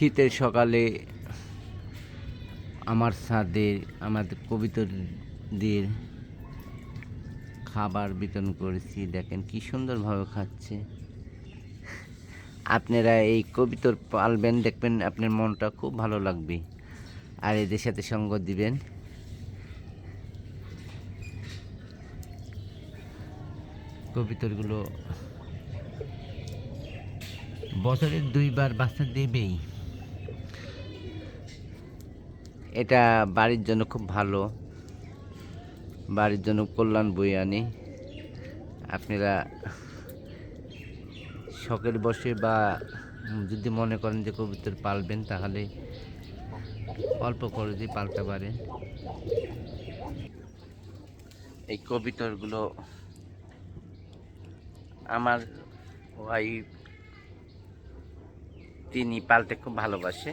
শীতের সকালে আমার ছাদে আমাদের কবিতরদের খাবার বিতরণ করেছি। দেখেন কি সুন্দরভাবে খাচ্ছে। আপনারা এই কবিতর পালবেন, দেখবেন আপনার মনটা খুব ভালো লাগবে। আর এদের সাথে সঙ্গ দিবেন। কবিতরগুলো বছরের দুইবার বাচ্চা দেবেই। এটা বাড়ির জন্য খুব ভালো। বাড়ির জন্য কল্যাণ বই আনে আপনারা শখের বসে বা যদি মনে করেন যে কবিতর পালবেন, তাহলে অল্প খরচে পালতে পারেন। এই কবিতরগুলো আমার ওয়াইফ, তিনি পালতে খুব ভালোবাসে।